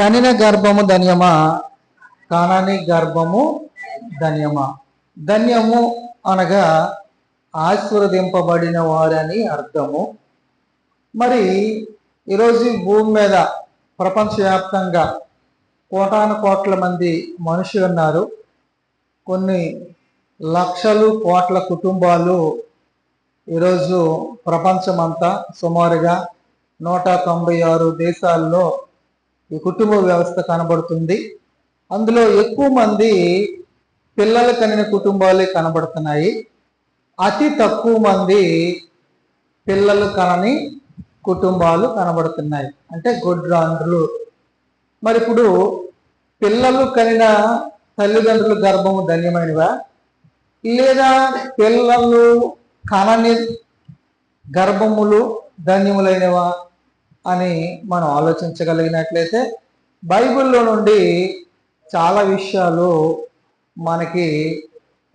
కనిన గర్భము ధన్యమా? కానని గర్భము ధన్యమా? ధన్యము అనగా ఆశీర్వదింపబడిన వారని అర్థము. మరి ఈరోజు భూమి మీద ప్రపంచవ్యాప్తంగా కోటాను కోట్ల మంది మనుషులు ఉన్నారు. కొన్ని లక్షలు కోట్ల కుటుంబాలు ఈరోజు ప్రపంచమంతా సుమారుగా నూట తొంభై ఆరు దేశాల్లో ఈ కుటుంబ వ్యవస్థ కనబడుతుంది. అందులో ఎక్కువ మంది పిల్లలు కనిన కుటుంబాలే కనబడుతున్నాయి. అతి తక్కువ మంది పిల్లలు కనని కుటుంబాలు కనబడుతున్నాయి. అంటే గొడ్రాండ్రులు మరి ఇప్పుడు పిల్లలు కనిన తల్లిదండ్రుల గర్భము ధన్యమైనవా? లేదా పిల్లలు కనని గర్భములు ధన్యములైనవా? అని మనం ఆలోచించగలిగినట్లయితే బైబిల్లో నుండి చాలా విషయాలు మనకి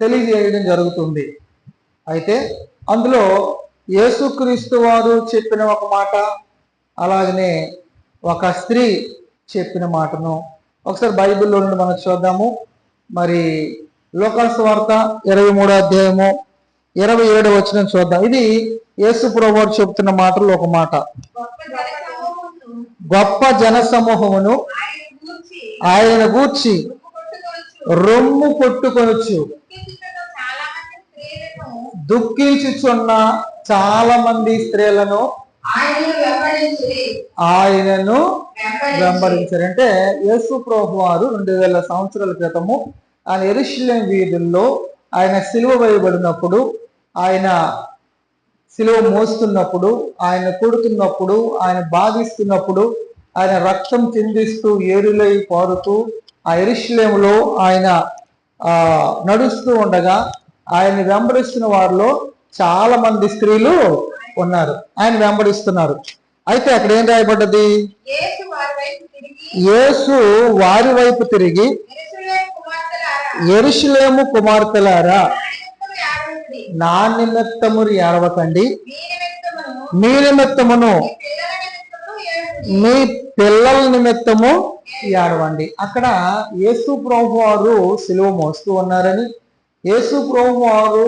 తెలియజేయడం జరుగుతుంది. అయితే అందులో యేసుక్రీస్తు వారు చెప్పిన ఒక మాట అలాగనే ఒక స్త్రీ చెప్పిన మాటను ఒకసారి బైబిల్లో నుండి మనం చూద్దాము. మరి లోకాసు వార్త ఇరవై మూడో అధ్యాయము ఇరవై ఏడు వచ్చిన చూద్దాం. ఇది యేసు ప్రభువారు చెబుతున్న మాటలు ఒక మాట గొప్ప జన సమూహమును ఆయన గూర్చి రొమ్ము కొట్టుకొనొచ్చు దుఃఖించుచున్న చాలా మంది స్త్రీలను ఆయనను వెంబడించిరి. వెంబడించారు అంటే యేసు ప్రభు వారు రెండు వేల సంవత్సరాల క్రితము ఆయన ఎరుషులేం వీధుల్లో ఆయన సిలువ వేయబడినప్పుడు ఆయన సిలువ మోస్తున్నప్పుడు ఆయన కొడుతున్నప్పుడు ఆయన బాధిస్తున్నప్పుడు ఆయన రక్తం చిందిస్తూ ఏరులై పారుతూ ఆ ఎరుషులేములో ఆయన ఆ నడుస్తూ ఉండగా ఆయన వెంబడిస్తున్న వారిలో చాలా మంది స్త్రీలు ఉన్నారు. ఆయన వెంబడిస్తున్నారు. అయితే అక్కడ ఏం రాయబడ్డది? యేసు వారి వైపు తిరిగి ఎరుషులేము కుమార్తెలారా? నా నిమిత్తము. ఏడవకండి. మీ నిమిత్తమును మీ పిల్లల. నిమిత్తము ఏడవండి. అక్కడ యేసు ప్రభు వారు సిలువ మోస్తూ ఉన్నారని యేసు ప్రభు వారు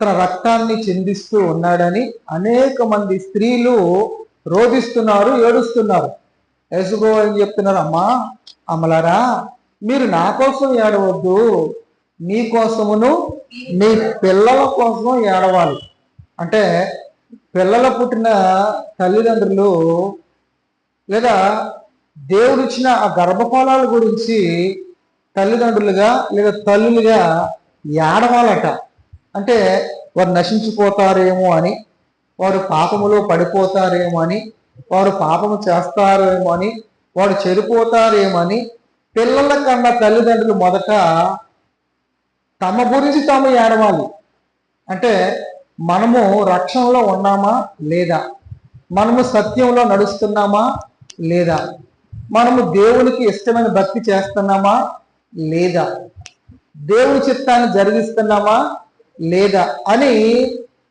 తన రక్తాన్ని చిందిస్తూ ఉన్నాడని అనేక మంది స్త్రీలు రోధిస్తున్నారు ఏడుస్తున్నారు. యేసు ప్రభు ఏం చెప్తున్నారు అమ్మా అమలారా మీరు నా కోసం ఏడవద్దు. మీ కోసమును మీ పిల్లల కోసం ఏడవాలి. అంటే పిల్లల పుట్టిన తల్లిదండ్రులు లేదా దేవుడిచ్చిన ఆ గర్భఫలాల గురించి తల్లిదండ్రులుగా లేదా తల్లులుగా ఏడవాలట. అంటే వారు నశించిపోతారేమో అని వారు పాపములో పడిపోతారేమో అని వారు పాపము చేస్తారేమో అని వారు చెడిపోతారేమో అని పిల్లల కన్నా తల్లిదండ్రులు మొదట తమ గురించి తాము ఏడవాలి. అంటే మనము రక్షణలో ఉన్నామా లేదా? మనము సత్యంలో నడుస్తున్నామా లేదా? మనము దేవునికి ఇష్టమైన భక్తి చేస్తున్నామా లేదా? దేవుని చిత్తాన్ని జరిగిస్తున్నామా లేదా అని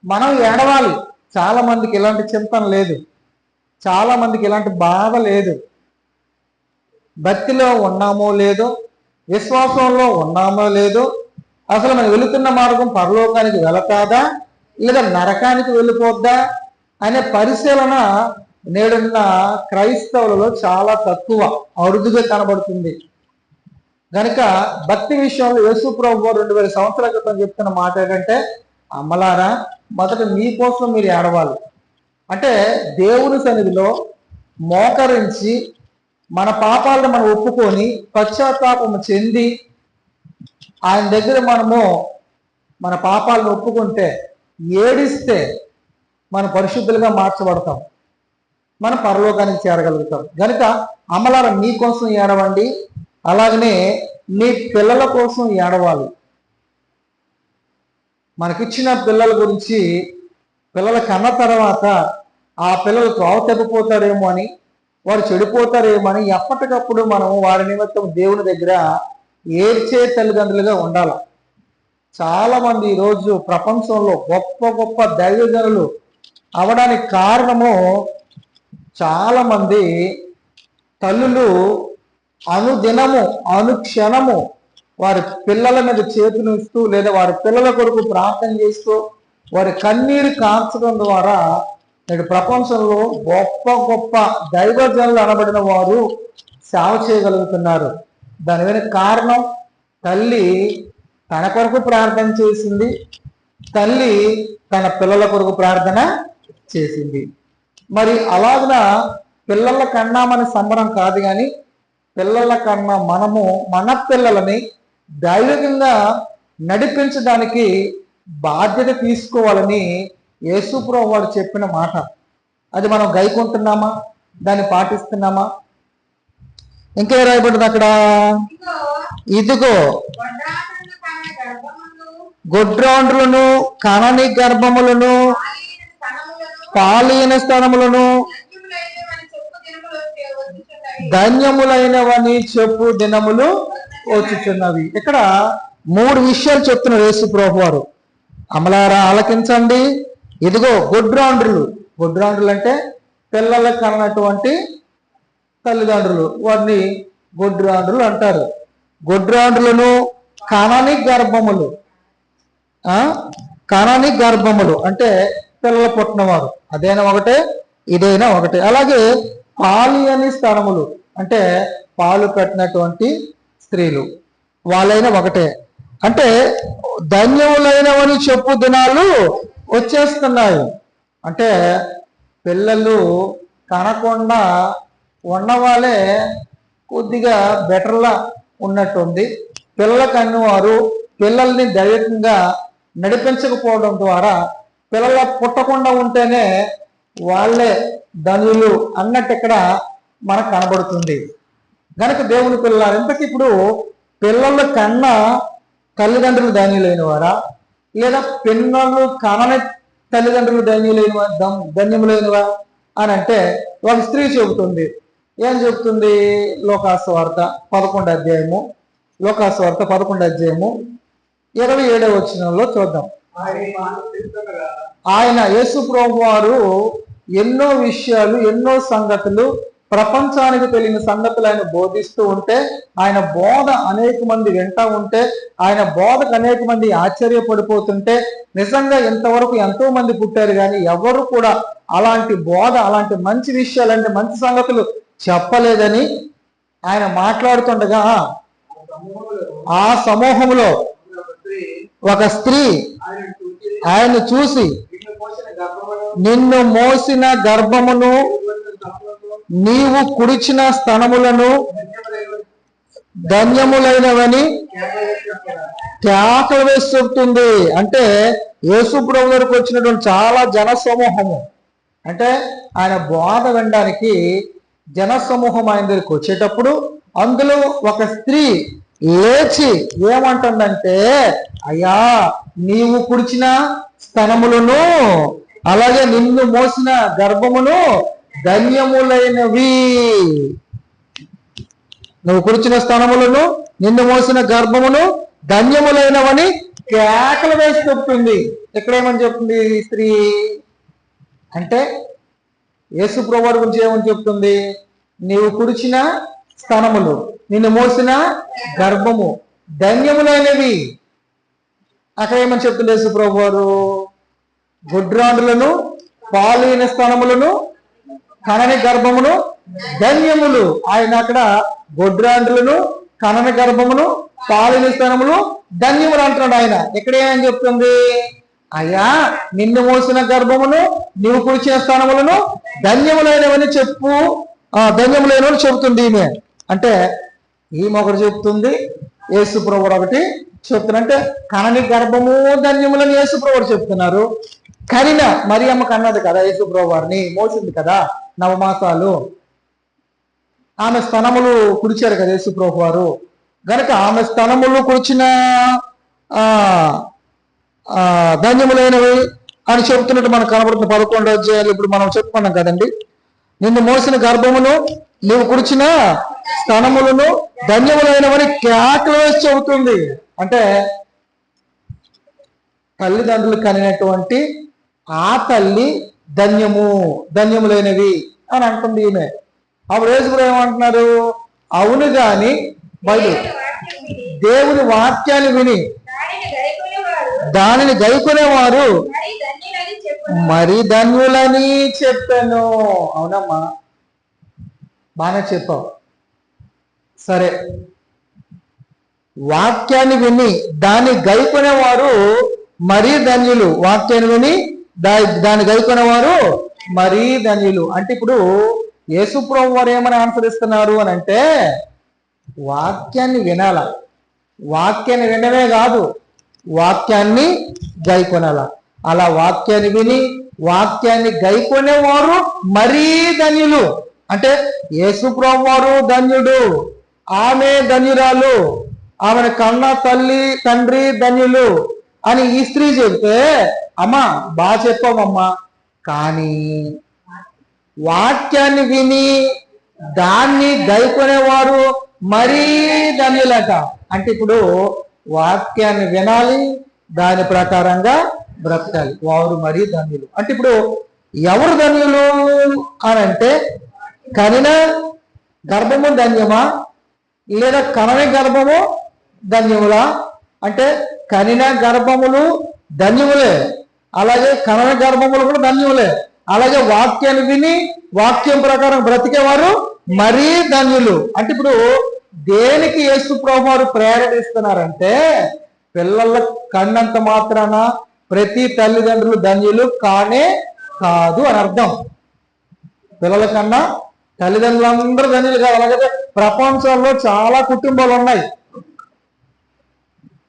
మనం ఏడవాలి. చాలా మందికి ఇలాంటి చింతన లేదు. చాలా మందికి ఇలాంటి బాధ లేదు. భక్తిలో ఉన్నామో లేదో విశ్వాసంలో ఉన్నామో లేదో అసలు మనం వెళుతున్న మార్గం పరలోకానికి వెళతాదా? లేదా నరకానికి వెళ్ళిపోద్దా? అనే పరిశీలన నేడున్న క్రైస్తవులలో చాలా తక్కువ అరుదుగా కనబడుతుంది. గనుక భక్తి విషయంలో యేసు ప్రభు రెండు వేల సంవత్సరాల క్రితం చెప్తున్న మాట ఏంటంటే అమ్మలారా మొదట మీకోసం మీరు ఏడవాలి. అంటే దేవుని సన్నిధిలో మోకరించి మన పాపాలను మనం ఒప్పుకొని పశ్చాత్తాపము చెంది ఆయన దగ్గర మనము మన పాపాలను ఒప్పుకుంటే ఏడిస్తే మన పరిశుద్ధులుగా మార్చబడతాం. మన పరలోకానికి చేరగలుగుతాం. కనుక అమలాల మీ కోసం ఏడవండి. అలాగనే మీ పిల్లల కోసం ఏడవాలి. మనకిచ్చిన పిల్లల గురించి పిల్లల కన్న తర్వాత ఆ పిల్లలు త్రోవ తప్పిపోతారేమో అని వారు చెడిపోతారేమో అని ఎప్పటికప్పుడు మనం వారి నిమిత్తం దేవుని దగ్గర ఏడ్చే తల్లిదండ్రులుగా ఉండాలి. చాలా మంది ఈరోజు ప్రపంచంలో గొప్ప గొప్ప దైవజనులు అవడానికి కారణము చాలా మంది తల్లులు అనుదినము అనుక్షణము వారి పిల్లల మీద చేతులు ఇస్తూ లేదా వారి పిల్లల కొరకు ప్రార్థన చేస్తూ వారి కన్నీరు కాల్చడం ద్వారా నేడు ప్రపంచంలో గొప్ప గొప్ప దైవజనులు అనబడిన వారు సేవ చేయగలుగుతున్నారు. దాని వెనక కారణం తల్లి తన కొరకు ప్రార్థన చేసింది తల్లి తన పిల్లల కొరకు ప్రార్థన చేసింది. మరి అలాగిన పిల్లల కన్నా మన సంబరం కాదు కానీ పిల్లల కన్నా మనము మన పిల్లలని దైవికంగా నడిపించడానికి బాధ్యత తీసుకోవాలని యేసుప్రభు వాడు చెప్పిన మాట. అది మనం గైకుంటున్నామా? దాన్ని పాటిస్తున్నామా? ఇంకే రాయబడింది అక్కడ? ఇదిగో గొడ్రాండ్రులను కనని గర్భములను పాలిన స్థనములను. ధన్యములైనవని చెప్పు దినములు వచ్చుచున్నవి. ఇక్కడ మూడు విషయాలు చెప్తున్నారు యేసు ప్రభు వారు అమలారా ఆలకించండి. ఇదిగో గొడ్రాండ్రులు. గొడ్రాండ్రులు అంటే పిల్లలకు కన్నటువంటి తల్లిదండ్రులు వారిని గొడ్రాండ్రులు అంటారు. గొడ్రాండ్రులను కానాని గర్భములు కానాని గర్భములు అంటే పిల్లలు పుట్టినవారు అదైనా ఒకటే ఇదైనా ఒకటే. అలాగే పాలియని స్థానములు అంటే పాలు పెట్టినటువంటి స్త్రీలు వాళ్ళైనా ఒకటే. అంటే ధన్యములైనవని చెప్పు దినాలు వచ్చేస్తున్నాయి. అంటే పిల్లలు కనకుండా ఉన్నవాళ్ళే కొద్దిగా బెటర్లా ఉన్నట్టుంది. పిల్లల కన్నువారు పిల్లల్ని దైవికంగా నడిపించకపోవడం ద్వారా పిల్లల పుట్టకుండా ఉంటేనే వాళ్ళే ధనులు అన్నట్టు ఇక్కడ మనకు కనబడుతుంది. కనుక దేవుని పిల్లలు ఇంతకీ ఇప్పుడు పిల్లల కన్నా తల్లిదండ్రులు ధన్యులైన వారా లేదా పిల్లలు కనని తల్లిదండ్రులు ధన్యులైన వా- ధన్యములైనవా అని అంటే ఒక స్త్రీ చెబుతుంది ఏం చెబుతుంది లోకాస్వార్త పదకొండు అధ్యాయము. లోకాస్వార్త పదకొండు అధ్యాయము. ఇరవై ఏడవ వచనంలో చూద్దాం. ఆయన యేసు ప్రభు వారు ఎన్నో విషయాలు ఎన్నో సంగతులు ప్రపంచానికి తెలియని సంగతులు ఆయన బోధిస్తూ ఉంటే ఆయన బోధ అనేక మంది వింటా ఉంటే ఆయన బోధకు అనేక మంది ఆశ్చర్యపడిపోతుంటే నిజంగా ఇంతవరకు ఎంతో మంది పుట్టారు కానీ ఎవరు కూడా అలాంటి బోధ అలాంటి మంచి విషయాలు అంటే మంచి సంగతులు చెప్పలేదని ఆయన మాట్లాడుతుండగా ఆ సమూహంలో ఒక స్త్రీ ఆయన చూసి నిన్ను మోసిన గర్భమును నీవు కుడిచిన స్థనములను ధన్యములైనవని కేకలు వేసి చెప్తుంది అంటే యేసుప్రభు దగ్గరకు వచ్చినటువంటి చాలా జన సమూహము అంటే ఆయన బోధ వినడానికి జన సమూహం ఆయన దగ్గరికి వచ్చేటప్పుడు అందులో ఒక స్త్రీ లేచి ఏమంటుందంటే అయ్యా నీవు కుడిచిన స్తనములను అలాగే నిన్ను మోసిన గర్భమును ధన్యములైనవి. నువ్వు కుడిచిన స్థానములను నిన్ను మోసిన గర్భమును ధన్యములైనవని కేకలు వేసి చెప్తుంది ఇక్కడ ఏమని చెప్తుంది స్త్రీ? అంటే యేసు ప్రభువాడు గురించి ఏమని చెప్తుంది? నీవు కుడిచిన స్థనములు నిన్ను మోసిన గర్భము ధన్యములైనవి అక్కడ ఏమని చెప్తుంది యేసు ప్రభువారు? గుడ్రాండులను పాలైన స్థానములను కనని గర్భమును ధన్యములు. ఆయన అక్కడ గొడ్రాండ్రులను కనని గర్భమును పాలిన స్థానములు ధన్యములు అంటున్నాడు ఆయన. ఇక్కడ ఏమని చెప్తుంది? అయ్యా నిన్ను మోసిన గర్భమును నీవు కుడిచిన స్థానములను ధన్యములైనవని చెప్పు. ధన్యములైనవని చెబుతుంది ఈమె. అంటే ఈమె ఒకటి చెప్తుంది ఏసుప్రభుడు ఒకటి చెప్తున్నా అంటే కనని గర్భము ధన్యములని యేసుప్రభుడు చెప్తున్నారు చెప్తున్నారు కరిన మరియమ్మ కన్నది కదా యేసు వారిని మోసింది కదా నవమాసాలు. ఆమె స్థనములు కుడిచారు కదా యేసు వారు గనక ఆమె స్థనములు కుడిచిన ఆ ధన్యములైనవి అని చెప్తున్నట్టు మనకు కనబడుతున్న పదకొండు అధ్యాయాలు ఇప్పుడు మనం చెప్పుకున్నాం కదండి. నిన్ను మోసిన గర్భమును నీవు కుడిచిన స్థనములను ధన్యములైనవని కేకలు వేసి చెబుతుంది. అంటే తల్లిదండ్రులు కనినటువంటి ఆ తల్లి ధన్యము ధన్యములైనవి అని అంటుంది ఈమె. అప్పుడు యేసుప్రభు ఏమంటున్నారు అవును గాని బయలు దేవుని వాక్యాన్ని విని దానిని దానిని గైకొనేవారు. మరి ధన్యులని చెప్పాను. అవునమ్మా. బాగానే చెప్పావు. సరే. వాక్యాన్ని విని దాన్ని గైకొనేవారు మరీ ధన్యులు. వాక్యాన్ని విని దా దాన్ని గైకొనేవారు మరీ ధన్యులు. అంటే ఇప్పుడు యేసుప్రభు వారు ఏమని ఆన్సర్ ఇస్తున్నారు అని అంటే వాక్యాన్ని వినాల. వాక్యాన్ని వినమే కాదు. వాక్యాన్ని గైకొనాల. అలా వాక్యాన్ని విని వాక్యాన్ని గైకొనేవారు మరీ ధన్యులు. అంటే యేసుప్రభు వారు ధన్యుడు. ఆమె ధన్యురాలు. ఆమెను కన్న తల్లి తండ్రి ధన్యులు అని ఈ స్త్రీ చెబితే అమ్మా బాగా చెప్పామమ్మా కానీ వాక్యాన్ని విని దాన్ని గైకొనేవారు మరీ ధన్యులట. అంటే ఇప్పుడు వాక్యాన్ని వినాలి దాని ప్రకారంగా బ్రతకాలి. వారు మరీ ధన్యులు. అంటే ఇప్పుడు ఎవరు ధన్యులు అని అంటే కనిన గర్భము ధన్యమా? లేదా కనని గర్భము ధన్యములా? అంటే కనిన గర్భములు ధన్యములే. అలాగే కనన గర్భములు కూడా ధన్యములే. అలాగే వాక్యాన్ని విని వాక్యం ప్రకారం బ్రతికేవారు మరీ ధన్యులు. అంటే ఇప్పుడు దేనికి యేసు ప్రభు వారు ప్రేరేపిస్తున్నారంటే పిల్లల కన్నంత మాత్రాన ప్రతి తల్లిదండ్రులు ధన్యులు కానే కాదు అని అర్థం. పిల్లల కన్నా తల్లిదండ్రులందరూ ధన్యులు కాదు అలాగే ప్రపంచంలో చాలా కుటుంబాలు ఉన్నాయి.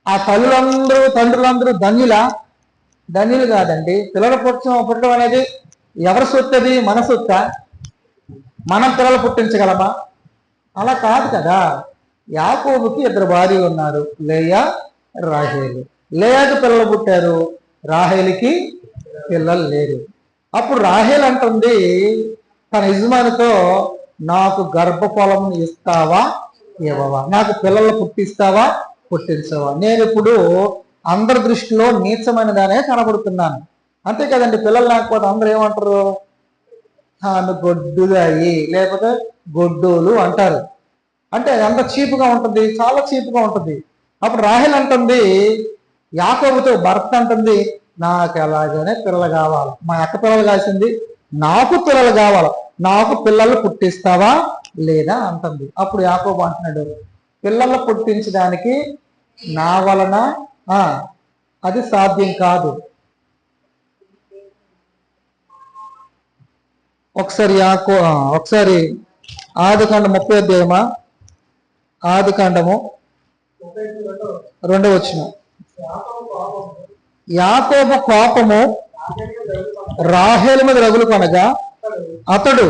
ఆ తల్లులందరూ తండ్రులందరూ ధన్యుల? ధన్యులు కాదండి. పిల్లల పుట్టడం పుట్టడం అనేది ఎవరి సొత్తది? మన సొత్త? మనం పిల్లలు పుట్టించగలమా? అలా కాదు కదా. యాకోబుకి ఇద్దరు భార్యలు ఉన్నారు. లేయా రాహేలు. లేయాకి పిల్లలు పుట్టారు. రాహేలికి పిల్లలు లేరు. అప్పుడు రాహేల్ అంటుంది తన యజమానితో నాకు గర్భఫలం ఇస్తావా? ఇవ్వవా? నాకు పిల్లలు పుట్టిస్తావా? పుట్టించవా? నేను ఇప్పుడు అందరి దృష్టిలో నీచమైనదానే కనబడుతున్నాను. అంతే కదండి పిల్లలు లేకపోతే అందరూ ఏమంటారు? ఆమె గొడ్డుదాయి. లేకపోతే గొడ్డోలు అంటారు. అంటే ఎంత చీపుగా ఉంటుంది చాలా చీపుగా ఉంటుంది. అప్పుడు రాహిల్ అంటుంది యాకోబుతో భర్త అంటుంది నాకు ఎలాగనే పిల్లలు కావాలి. మా అక్క పిల్లలు కాసింది నాకు పిల్లలు కావాలి. నాకు పిల్లలు పుట్టిస్తావా లేదా? అంటుంది. అప్పుడు యాకోబు అంటున్నాడు పిల్లలు పుట్టించడానికి నా వలన అది సాధ్యం కాదు. ఒకసారి యాకో ఒకసారి ఆదికాండ ముప్పై అధ్యాయమా? ఆదికాండము రెండవ వచ్చిన యాకోబు కోపము రాహేల మీద రగులు కొనగా అతడు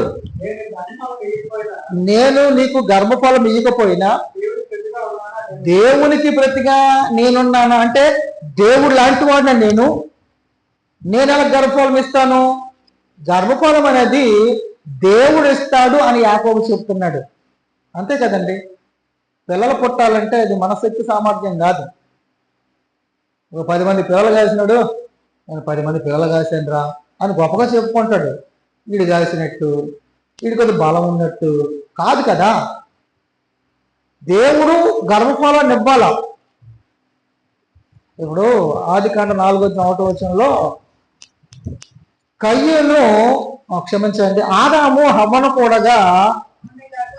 నేను నీకు గర్భఫలం ఇయ్యకపోయినా దేవునికి ప్రతిగా నేనున్నాను? అంటే దేవుడు లాంటి వాడిన నేను? నేను ఎలా గర్భఫలం ఇస్తాను? గర్భఫలం అనేది దేవుడు ఇస్తాడు అని యాకోబు చెప్తున్నాడు. అంతే కదండి? పిల్లలు పుట్టాలంటే అది మనశక్తి సామర్థ్యం కాదు. ఒక పది మంది పిల్లలు కాసినాడు నేను పది మంది పిల్లలు కాసానురా అని గొప్పగా చెప్పుకుంటాడు. వీడు కాసినట్టు వీడి కొద్ది బలం ఉన్నట్టు కాదు కదా? దేవుడు గర్భఫలాన్ని ఇవ్వాల? ఇప్పుడు ఆది కాండ నాలుగో ఒకటో వచనంలో కయ్యను క్షమించండి ఆదాము హవ్వను కూడగా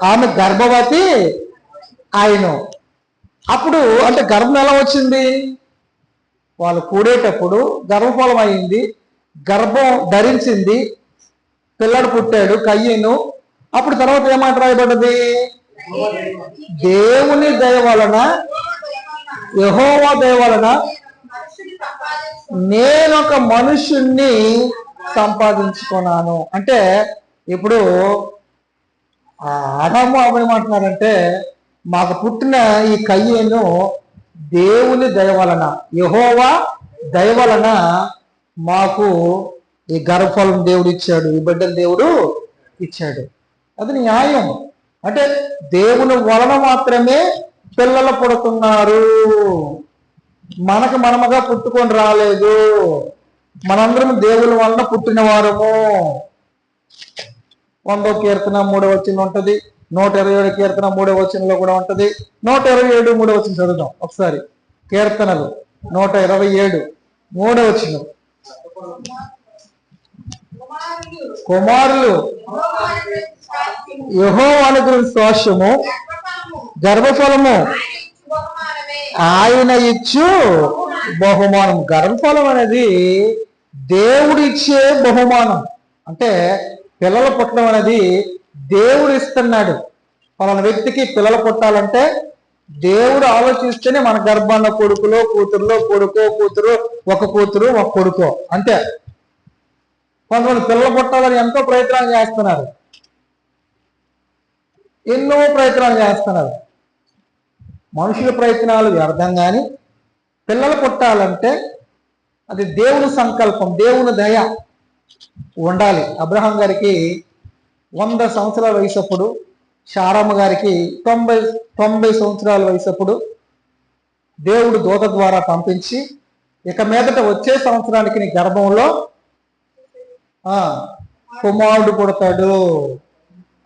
ఆమె గర్భవతి ఆయన అప్పుడు అంటే గర్భం ఎలా వచ్చింది? వాళ్ళు కూడేటప్పుడు గర్భఫలం అయింది గర్భం ధరించింది పిల్లడు పుట్టాడు కయ్యను. అప్పుడు తర్వాత ఏమాట రాయబడ్డది? దేవుని దయ వలన యహోవా దయ వలన మనుషుని మనుషుణ్ణి సంపాదించుకున్నాను. అంటే ఇప్పుడు ఆ ఆదాము అవేమంటున్నారంటే మాకు పుట్టిన ఈ కయ్యను దేవుని దయవలన యహోవా దయవలన మాకు ఈ గర్భఫలం దేవుడు ఇచ్చాడు ఈ బిడ్డలు దేవుడు ఇచ్చాడు. అది న్యాయం. అంటే దేవుని వలన మాత్రమే పిల్లలు పుడుతున్నారు. మనకు మనముగా పుట్టుకొని రాలేదు. మనందరం దేవుని వలన పుట్టిన వారము వందో కీర్తన మూడో వచ్చిన ఉంటది. నూట ఇరవై ఏడు కీర్తన మూడో వచనంలో కూడా ఉంటది. నూట ఇరవై ఏడు మూడో వచ్చిన చదువుదాం ఒకసారి. కీర్తనలు నూట ఇరవై ఏడు మూడో వచ్చిన కుమారులు యహో అనుగ్రహ శ్వాసము గర్భఫలము గర్భఫలము ఆయన ఇచ్చు బహుమానం. గర్భఫలం అనేది దేవుడు ఇచ్చే బహుమానం. అంటే పిల్లలు పుట్టడం అనేది దేవుడు ఇస్తున్నాడు పలానా వ్యక్తికి పిల్లలు పుట్టాలంటే దేవుడు ఆలోచిస్తేనే మన గర్భాన్న కొడుకులో కూతురులో కొడుకో కూతురు ఒక కూతురు ఒక కొడుకో. అంతే. కొంతమంది పిల్లలు పుట్టాలని ఎంతో ప్రయత్నాలు చేస్తున్నారు. ఎన్నో ప్రయత్నాలు చేస్తున్నారు. మనుషుల ప్రయత్నాలు వ్యర్థం కానీ పిల్లలు పుట్టాలంటే అది దేవుని సంకల్పం దేవుని దయ ఉండాలి. అబ్రహాం గారికి వంద సంవత్సరాల వయసప్పుడు శారమ్మ గారికి తొంభై తొంభై సంవత్సరాల వయసప్పుడు దేవుడు దూత ద్వారా పంపించి ఇక మీదట వచ్చే సంవత్సరానికి నీ గర్భంలో కుమారుడు పుడతాడు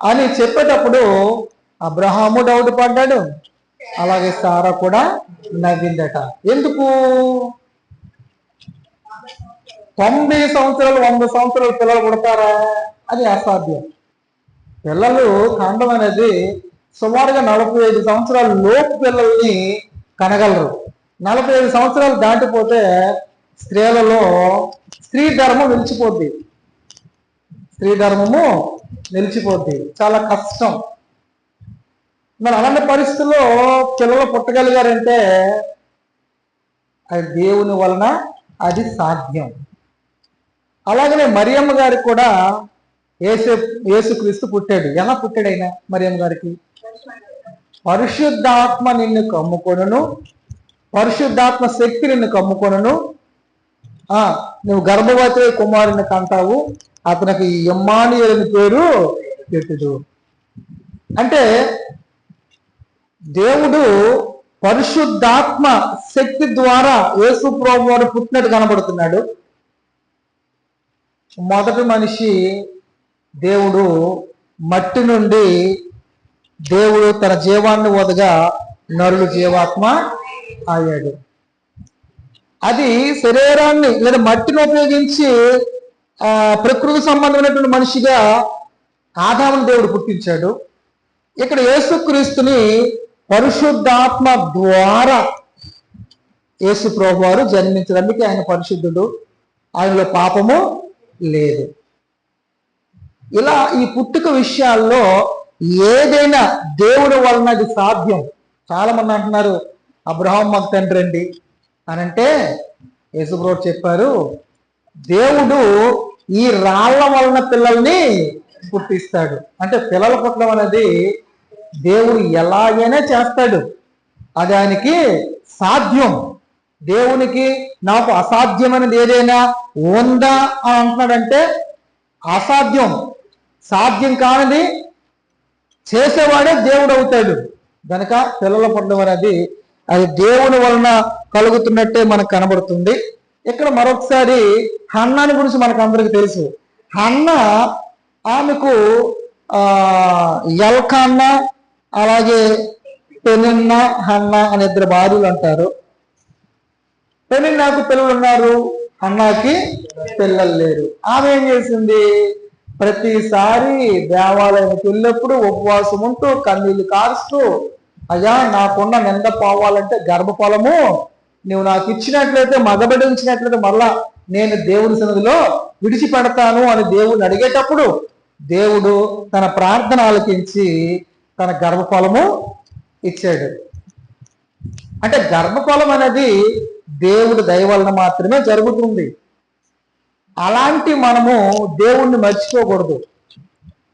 అని చెప్పేటప్పుడు అబ్రహాము డౌట్ పడ్డాడు. అలాగే సారా కూడా నవ్విందట. ఎందుకు? తొంభై సంవత్సరాలు వంద సంవత్సరాలు పిల్లలు పుడతారా? అది అసాధ్యం. పిల్లలు కాండం అనేది సుమారుగా నలభై ఐదు సంవత్సరాల లోపు పిల్లల్ని కనగలరు. నలభై ఐదు సంవత్సరాలు దాటిపోతే స్త్రీలలో స్త్రీ ధర్మం నిలిచిపోద్ది. స్త్రీ ధర్మము నిలిచిపోద్ది. చాలా కష్టం. మరి అలాంటి పరిస్థితుల్లో పిల్లలు పుట్టగలిగారంటే అది దేవుని వలన అది సాధ్యం. అలాగనే మరియమ్మ గారికి కూడా ఏసు ఏసుక్రీస్తు పుట్టాడు. ఎలా పుట్టాడు ఆయన మరియమ్మ గారికి? పరిశుద్ధాత్మ నిన్ను కమ్ముకొనను. పరిశుద్ధాత్మ శక్తి నిన్ను కమ్ముకొనును. ఆ నువ్వు గర్భవతి కుమారుని కంటావు. అతనికి యమ్మాని పేరు పెట్టుదు అంటే దేవుడు పరిశుద్ధాత్మ శక్తి ద్వారా యేసు ప్రభు వారు పుట్టినట్టు కనబడుతున్నాడు. మొదటి మనిషి దేవుడు మట్టి నుండి దేవుడు తన జీవాన్ని వదగా నరుడు జీవాత్మ అయ్యాడు. అది శరీరాన్ని లేదా మట్టిని ఉపయోగించి ఆ, ప్రకృతి సంబంధమైనటువంటి మనిషిగా ఆదాముని దేవుడు పుట్టించాడు. ఇక్కడ యేసుక్రీస్తుని పరిశుద్ధాత్మ ద్వారా యేసు ప్రభు వారు జన్మించడానికి ఆయన పరిశుద్ధుడు. ఆయనలో పాపము లేదు. ఇలా ఈ పుట్టుక విషయాల్లో ఏదైనా దేవుడి వలన అది సాధ్యం. చాలా మంది అంటున్నారు అబ్రహాం మాకు తండ్రి అండి. అని అంటే యేసుప్రభు చెప్పారు దేవుడు ఈ రాళ్ళ వలన పిల్లల్ని పుట్టిస్తాడు. అంటే పిల్లలు పుట్టడం అనేది దేవుడు ఎలాగైనా చేస్తాడు. అది ఆయనకి సాధ్యం. దేవునికి నాకు అసాధ్యమైనది ఏదైనా ఉందా అని అంటున్నాడంటే అసాధ్యం. సాధ్యం కానిది చేసేవాడే దేవుడు అవుతాడు. గనక పిల్లల పుట్టడం అనేది అది దేవుని వలన కలుగుతున్నట్టే మనకు కనబడుతుంది. ఇక్కడ మరొకసారి హన్నాని గురించి మనకు అందరికి తెలుసు. హన్న ఆమెకు ఆ ఎల్కాన్న అలాగే పెనిన్న హన్న అనే ఇద్దరు భార్యలు అంటారు. పెనిన్నాకు పిల్లలు ఉన్నారు అన్నాకి పిల్లలు లేరు. ఆమె ఏం చేసింది? ప్రతిసారి దేవాలయానికి వెళ్ళినప్పుడు ఉపవాసం ఉంటూ కన్నీళ్ళు కారుస్తూ అయ్యా నాకున్న నింద పోవాలంటే గర్భఫలము నువ్వు నాకు ఇచ్చినట్లయితే మగబిడ్డ ఇచ్చినట్లయితే మళ్ళా నేను దేవుని సన్నిధిలో విడిచిపెడతాను అని దేవుడిని అడిగేటప్పుడు దేవుడు తన ప్రార్థన ఆలకించి తన గర్భఫలము ఇచ్చాడు. అంటే గర్భఫలం అనేది దేవుడు దయ వలన మాత్రమే జరుగుతుంది. అలాంటి మనము దేవుణ్ణి మర్చిపోకూడదు.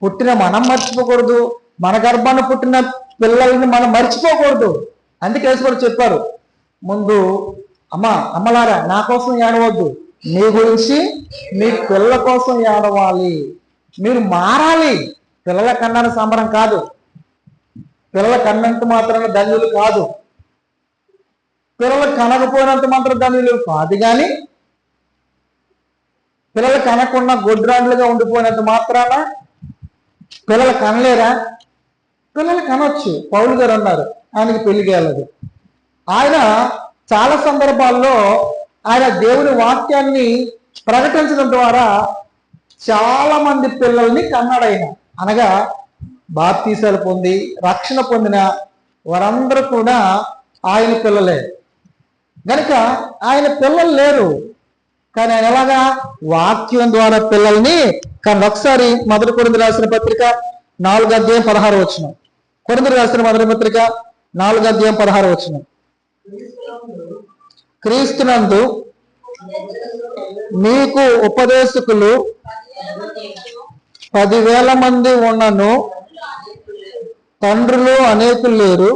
పుట్టిన మనం మర్చిపోకూడదు. మన గర్భాన్ని పుట్టిన పిల్లల్ని మనం మర్చిపోకూడదు. అందుకే కూడా చెప్పారు ముందు అమ్మ అమ్మలారా నా కోసం ఏడవద్దు. మీ గురించి మీ పిల్లల కోసం ఏడవాలి. మీరు మారాలి. పిల్లల కన్నాను సంబరం కాదు. పిల్లల కన్నంత మాత్రాన ధన్యులు కాదు. పిల్లలు కనకపోయినంత మాత్రం ధన్యులు కాదు కానీ పిల్లలు కనకుండా గొడ్రాండ్లుగా ఉండిపోయినంత మాత్రాన పిల్లలు కనలేరా? పిల్లలు కనొచ్చు. పౌలు గారు అన్నారు. ఆయనకి పెళ్ళి కాలేదు ఆయన చాలా సందర్భాల్లో ఆయన దేవుని వాక్యాన్ని ప్రకటించడం ద్వారా చాలా మంది పిల్లల్ని కన్నాడు ఆయన అనగా బాప్తీసాలు పొంది రక్షణ పొందిన వారందరూ కూడా ఆయన పిల్లలే. గనుక ఆయన పిల్లలు లేరు. కానీ ఆయన ఎలాగా? వాక్యం ద్వారా పిల్లల్ని కానీ ఒకసారి మొదటి కొరింది రాసిన పత్రిక నాలుగు అధ్యాయం పదహారు వచ్చిన. కొరింది రాసిన మొదటి పత్రిక నాలుగు అధ్యాయం పదహారు వచ్చిన. క్రీస్తునందు మీకు ఉపదేశకులు పదివేల మంది ఉన్నను తండ్రులు అనేకులు లేరు.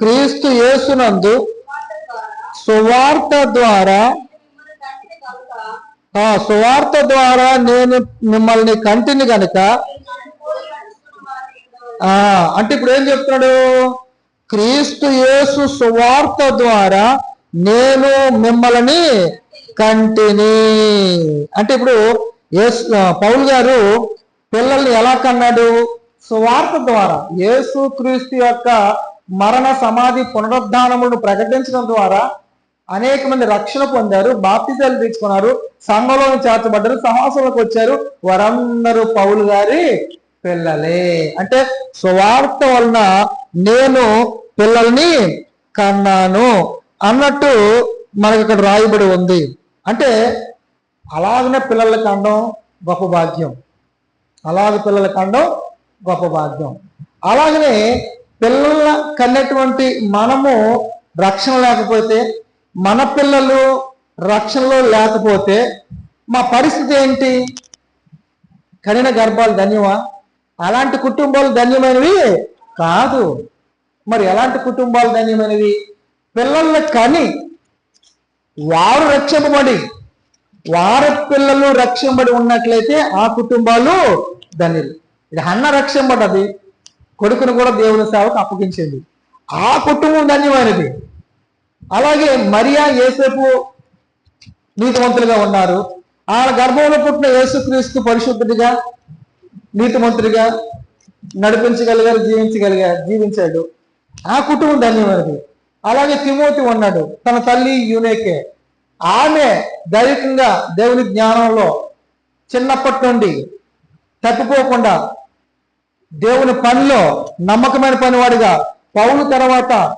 క్రీస్తు యేసునందు సువార్త ద్వారా ఆ సువార్త ద్వారా నేను మిమ్మల్ని కంటిని కనుక ఆ అంటే ఇప్పుడు ఏం చెప్తున్నాడు? క్రీస్తు యేసు సువార్త ద్వారా నేను మిమ్మల్ని కంటిని. అంటే ఇప్పుడు పౌల్ గారు పిల్లల్ని ఎలా కన్నాడు? సువార్త ద్వారా యేసు క్రీస్తు యొక్క మరణ సమాధి పునరుద్ధానములను ప్రకటించడం ద్వారా అనేక మంది రక్షణ పొందారు బాప్తిజాలు తీసుకున్నారు సంఘంలో చేర్చబడ్డారు సమాసంలోకి వచ్చారు. వారందరూ పౌలు గారి పిల్లలే. అంటే సువార్త వలన నేను పిల్లల్ని కన్నాను అన్నట్టు మనకి ఇక్కడ రాయబడి ఉంది. అంటే అలాగనే పిల్లల కండం గొప్ప భాగ్యం. అలాగ పిల్లల కండం గొప్ప భాగ్యం. అలాగనే పిల్లల కన్నటువంటి మనము రక్షణ లేకపోతే మన పిల్లలు రక్షణలో లేకపోతే మా పరిస్థితి ఏంటి? కనిన గర్భాలు ధన్యమా? అలాంటి కుటుంబాలు ధన్యమైనవి కాదు. మరి ఎలాంటి కుటుంబాలు ధన్యమైనవి? పిల్లల్ని కని వారు రక్షింపబడి వారి పిల్లలు రక్షింపబడి ఉన్నట్లయితే ఆ కుటుంబాలు ధన్యులు. ఇది అన్న రక్షింపడ్డది కొడుకును కూడా దేవుని సేవకు అప్పగించింది. ఆ కుటుంబం ధన్యమైనది. అలాగే మరియా ఏసేపు నీతిమంతులుగా ఉన్నారు. ఆ గర్భంలో పుట్టిన యేసుక్రీస్తు పరిశుద్ధుడిగా నీతిమంతుడిగా నడిపించగలిగారు జీవించగలిగా జీవించాడు. ఆ కుటుంబం ధన్యమైనది. అలాగే తిమోతి ఉన్నాడు తన తల్లి యునేకే. ఆమె దైవికంగా దేవుని జ్ఞానంలో చిన్నప్పటి నుండి తప్పిపోకుండా దేవుని పనిలో నమ్మకమైన పనివాడిగా పౌలు తర్వాత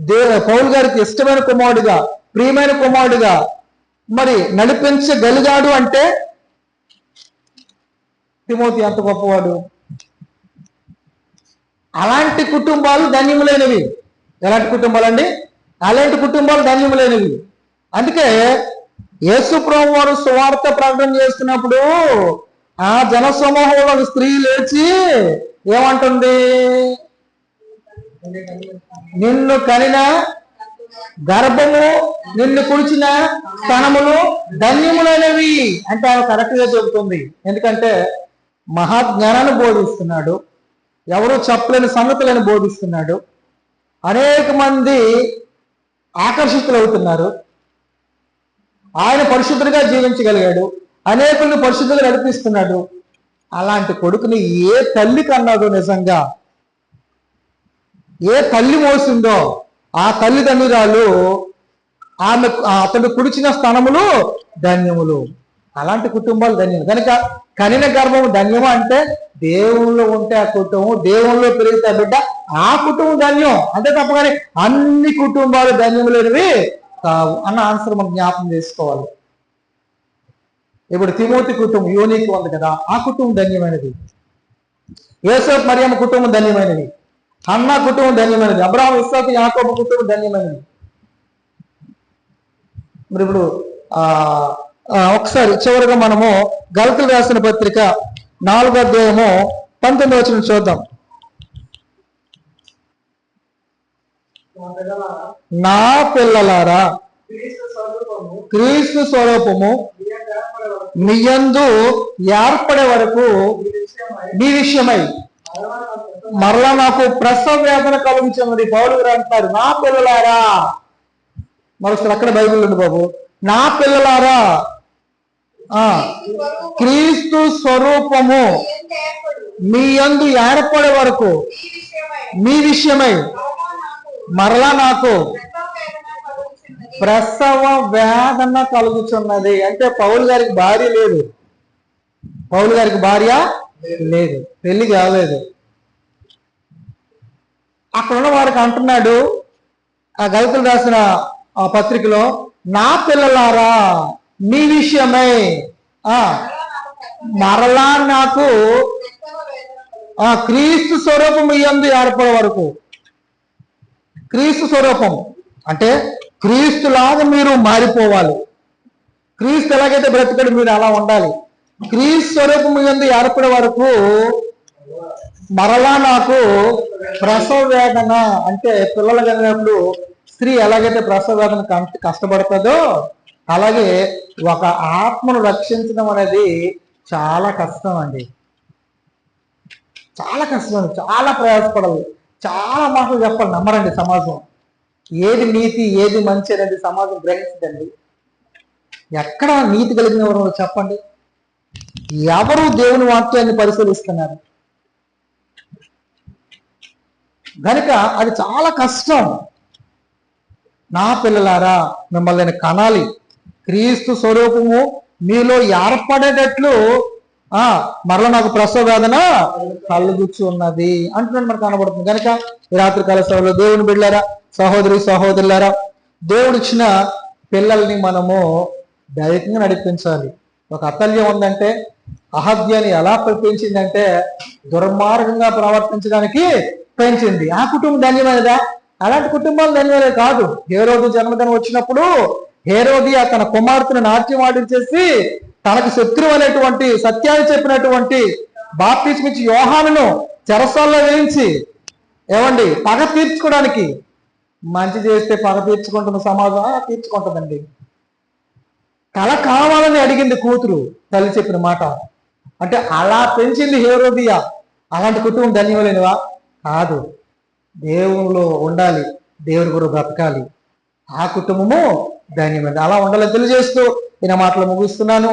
దే పౌలు గారికి ఇష్టమైన కుమారుడిగా ప్రియమైన కుమారుడిగా మరి నడిపించగలిగాడు అంటే తిమోతి ఎంత గొప్పవాడు? అలాంటి కుటుంబాలు ధన్యములైనవి. ఎలాంటి కుటుంబాలు అండి అలాంటి కుటుంబాలు ధన్యములైనవి. అందుకే యేసు ప్రభు వారు సువార్త ప్రకటన చేస్తున్నప్పుడు ఆ జనసమూహంలో స్త్రీ లేచి ఏమంటుంది? నిన్ను కనిన గర్భము నిన్ను కుడిచిన స్థనములు ధన్యములైనవి అంటే ఆమె కరెక్ట్గా చెబుతుంది. ఎందుకంటే మహాజ్ఞానాన్ని బోధిస్తున్నాడు. ఎవరు చెప్పలేని సంగతులను బోధిస్తున్నాడు. అనేక మంది ఆకర్షితులవుతున్నారు. ఆయన పరిశుద్ధుడిగా జీవించగలిగాడు. అనేకుల్ని పరిశుద్ధులు నడిపిస్తున్నాడు. అలాంటి కొడుకుని ఏ తల్లి కన్నాదో నిజంగా ఏ తల్లి మోసిందో ఆ తల్లిదండ్రురాలు ఆమె అతడు కుడిచిన స్థానములు ధన్యములు. అలాంటి కుటుంబాలు ధన్యం కనుక కనిన గర్భము ధన్యము అంటే దేవుళ్ళు ఉంటే ఆ కుటుంబం దేవుళ్ళు పెరిగితే ఆ బిడ్డ ఆ కుటుంబం ధన్యం. అంతే తప్ప కానీ అన్ని కుటుంబాలు ధన్యములేనివి కావు అన్న ఆన్సర్ మనం జ్ఞాపకం చేసుకోవాలి. ఇప్పుడు తిమోతి కుటుంబం యోనికి ఉంది కదా ఆ కుటుంబం ధన్యమైనది. యేసోప్ మరియమ్మ కుటుంబం ధన్యమైనది. అన్న కుటుంబం ధన్యమైనది. అబ్రాహం ఇస్సాకు యాకోబు కుటుంబం ధన్యమైనది. మరి ఇప్పుడు ఒకసారి చివరిగా మనము గలతులు రాసిన పత్రిక నాలుగో అధ్యాయము పంతొమ్మిది వచ్చిన చూద్దాం. నా పిల్లలారా క్రీస్తు స్వరూపము మీయందు ఏర్పడే వరకు మీ విషయమై. మరలా నాకు ప్రసవ వేదన కలిగించినది పౌలు అంటారు నా పిల్లలారా మరొకసారి అక్కడ బైబిల్ ఉంది బాబు. నా పిల్లలారా ఆ క్రీస్తు స్వరూపము మీ యందు ఏర్పడే వరకు మీ విషయమై. మరలా నాకు ప్రసవ వేదన ప్రసవ కలుగుతున్నది అంటే పౌలు గారికి భార్య లేదు. పౌలు గారికి భార్య లేదు. పెళ్ళి కాలేదు అక్కడ ఉన్న వారికి అంటున్నాడు ఆ గవితలు రాసిన ఆ పత్రికలో నా పిల్లలారా మీ విషయమై. ఆ మరలా నాకు ఆ క్రీస్తు స్వరూపం ఇయ్యందు ఏర్పడే వరకు. క్రీస్తు స్వరూపం అంటే క్రీస్తులాగా మీరు మారిపోవాలి. క్రీస్తు ఎలాగైతే బ్రతికడు మీరు అలా ఉండాలి. క్రీస్తు స్వరూపం ఎందు ఏర్పడే వరకు మరలా నాకు ప్రసవ వేదన అంటే పిల్లలు కలిగినప్పుడు స్త్రీ ఎలాగైతే ప్రసవ వేదన కష్టపడుతుందో అలాగే ఒక ఆత్మను రక్షించడం అనేది చాలా కష్టం అండి చాలా కష్టం అండి చాలా ప్రయాసపడాలి. చాలా మాటలు చెప్పాలి. నమ్మరండి సమాజం. ఏది నీతి ఏది మంచి అనేది సమాజం గ్రహించదండి. ఎక్కడ నీతి కలిగిన వారు చెప్పండి. ఎవరు దేవుని వాక్యాన్ని పరిశీలిస్తున్నారు? కనుక అది చాలా కష్టం. నా పిల్లలారా మిమ్మల్ని నేను కనాలి. క్రీస్తు స్వరూపము మీలో ఏర్పడేటట్లు ఆ మరలా నాకు ప్రసవ వేదన కలుగుచున్నది అంటున్నాడు మనకు కనబడుతుంది. కనుక ఈ రాత్రి కాల సభలో దేవుని బిడ్డారా సహోదరి సహోదరులారా దేవుడు ఇచ్చిన పిల్లల్ని మనము ధైర్యంగా నడిపించాలి. ఒక అతల్యం ఉందంటే అహద్యాన్ని ఎలా పెంచిందంటే దుర్మార్గంగా ప్రవర్తించడానికి పెంచింది ఆ కుటుంబం ధన్యమైనదా? అలాంటి కుటుంబాలు ధన్యమైనది కాదు. హేరోది జన్మదినం వచ్చినప్పుడు హేరోది తన కుమార్తెను నాట్యం ఆడించేసి తనకు శత్రువు అనేటువంటి సత్యాన్ని చెప్పినటువంటి బాప్తిస్మిచ్చి యోహానును చెరసాల్లో వేయించి ఏమండి పగ తీర్చుకోవడానికి మంచి చేస్తే పగ తీర్చుకుంటున్న సమాజం తీర్చుకుంటుందండి. కళ కావాలని అడిగింది కూతురు తల్లి చెప్పిన మాట. అంటే అలా పెంచింది హేరోదియా. అలాంటి కుటుంబం ధన్యమలేనివా కాదు. దేవునిలో ఉండాలి. దేవుడి గురు బ్రతకాలి. ఆ కుటుంబము ధన్యమైనది అలా ఉండాలని తెలియజేస్తూ ఈయన మాటలు ముగిస్తున్నాను.